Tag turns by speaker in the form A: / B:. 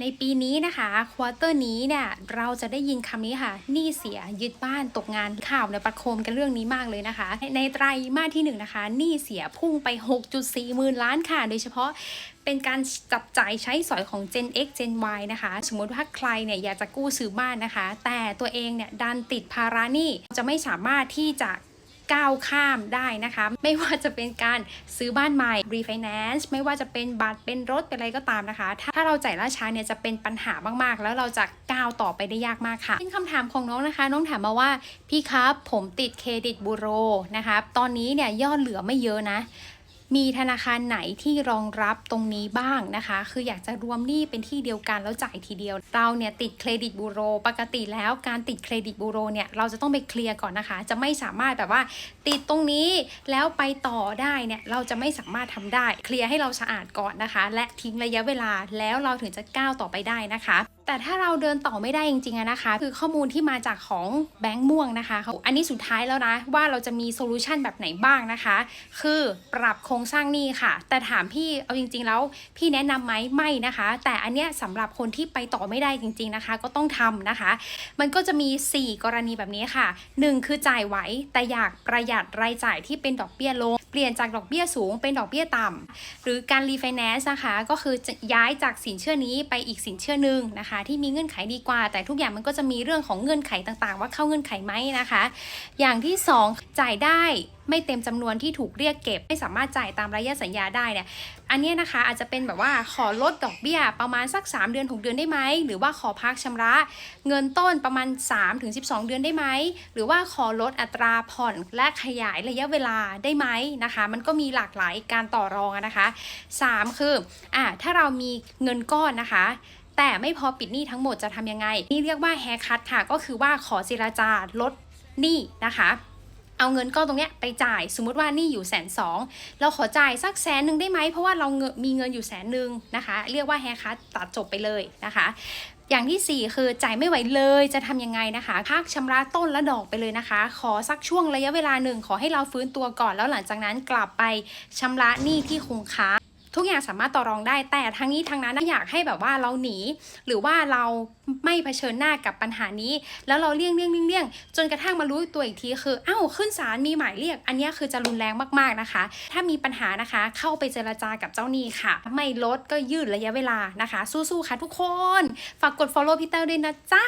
A: ในปีนี้นะคะควอเตอร์นี้เนี่ยเราจะได้ยินคำนี้ค่ะหนี้เสียยึดบ้านตกงานข่าวในยประโคมกันเรื่องนี้มากเลยนะคะ ในไตรมาสที่หนึ่งนะคะหนี้เสียพุ่งไป 6.4หมื่นล้านค่ะ โดยเฉพาะเป็นการจับจ่ายใช้สอยของ Gen X Gen Y นะคะ สมมติว่าใครเนี่ยอยากจะกู้ซื้อบ้านนะคะ แต่ตัวเองเนี่ยดันติดภาระหนี้จะไม่สามารถที่จะ ก้าวข้ามได้นะคะ ไม่ว่าจะเป็นการซื้อบ้านใหม่ refinance ไม่ว่าจะเป็นบัตรเป็นรถเป็นอะไรก็ตามนะคะ ถ้าเราจ่ายล่าช้าเนี่ยจะเป็นปัญหามากๆ แล้วเราจะก้าวต่อไปได้ยากมากค่ะเป็นคำถามของน้องนะคะ น้องถามมาว่าพี่ครับผมติดเครดิตบูโรนะคะ ตอนนี้เนี่ยยอดเหลือไม่เยอะนะ มีธนาคารไหนที่รองรับตรงนี้บ้างนะคะ คืออยากจะรวมหนี้เป็นที่เดียวกันแล้วจ่ายทีเดียว เราเนี่ยติดเครดิตบูโร ปกติแล้วการติดเครดิตบูโรเนี่ยเราจะต้องไปเคลียร์ก่อนนะคะ จะไม่สามารถแบบว่า ติดตรงนี้แล้วไปต่อได้เนี่ยเราจะไม่สามารถทำได้ เคลียร์ให้เราสะอาดก่อนนะคะ และทิ้งระยะเวลาแล้วเราถึงจะก้าวต่อไปได้นะคะ แต่ถ้าเราเดินต่อไม่ได้จริงๆนะคะ คือข้อมูลที่มาจากของแบงค์ม่วงนะคะ อันนี้สุดท้ายแล้วนะ ว่าเราจะมีโซลูชันแบบไหนบ้างนะคะ คือปรับโครงสร้างหนี้ค่ะ แต่ถามพี่เอาจริง ๆ แล้วพี่แนะนำไหมไม่นะคะ แต่อันเนี้ยสำหรับคนที่ไปต่อไม่ได้จริง ๆนะคะ ก็ต้องทำนะคะ มันก็จะมี 4 กรณีแบบนี้ค่ะ 1 คือจ่ายไหวแต่อยากประหยัดรายจ่ายที่เป็นดอกเบี้ยลง เปลี่ยนจากดอกเบี้ยสูงเป็นดอกเบี้ยต่ำหรือการรีไฟแนนซ์นะคะ ก็คือย้ายจากสินเชื่อนี้ไปอีกสินเชื่อหนึ่งนะคะที่มีเงื่อนไขดีกว่า แต่ทุกอย่างมันก็จะมีเรื่องของเงื่อนไขต่างๆ ว่าเข้าเงื่อนไขไหมนะคะ อย่างที่ 2 จ่ายได้ไม่เต็มจำนวนที่ถูกเรียกเก็บ ไม่สามารถจ่ายตามระยะสัญญาได้เนี่ยอันนี้นะคะอาจจะเป็นแบบว่าขอลดดอกเบี้ยประมาณสัก 3 เดือน 6 เดือนได้ไหม หรือว่าขอพักชำระ เงินต้นประมาณ3ถึง12เดือนได้ไหม หรือว่าขอลดอัตราผ่อนและขยายระยะเวลาได้ไหมนะคะ มันก็มีหลากหลายการต่อรองอะนะคะ 3 คืออ่าถ้าเรามีเงินก้อนนะคะ แต่ไม่พอปิดหนี้ทั้งหมดจะทำยังไง นี่เรียกว่าแฮคัตค่ะ ก็คือว่าขอเจราจาลดหนี้นะคะเอาเงินก้อนตรงเนี้ยไปจ่ายสมมุติว่านี่อยู่แสนสองเราขอจ่ายสักแสนหนึ่งได้ไหมเพราะว่าเรามีเงินอยู่แสนหนึ่งนะคะ เรียกว่าแฮคัตตัดจบไปเลยนะคะ อย่างที่ 4 คือจ่ายไม่ไหวเลยจะทำยังไงนะคะพักชำระต้นและดอกไปเลยนะคะ ขอสักช่วงระยะเวลาหนึ่งขอให้เราฟื้นตัวก่อนแล้วหลังจากนั้นกลับไปชำระหนี้ที่คงค้าง ทุกอย่างสามารถต่อรองได้แต่ทั้งนี้ทั้งนั้นอยากให้แบบว่าเราหนี หรือว่าเราไม่เผชิญหน้ากับปัญหานี้ แล้วเราเลี่ยงเลี่ยงเลี่ยงเลี่ยงจนกระทั่งมารู้ตัวอีกทีคืออ้าวขึ้นศาลมีหมายเรียก อันนี้คือจะรุนแรงมากๆนะคะ ถ้ามีปัญหานะคะ เข้าไปเจรจากับเจ้าหนี้ค่ะ ไม่ลดก็ยืดระยะเวลานะคะ สู้ๆค่ะทุกคน ฝากกด follow พี่เต้ด้วยนะจ๊ะ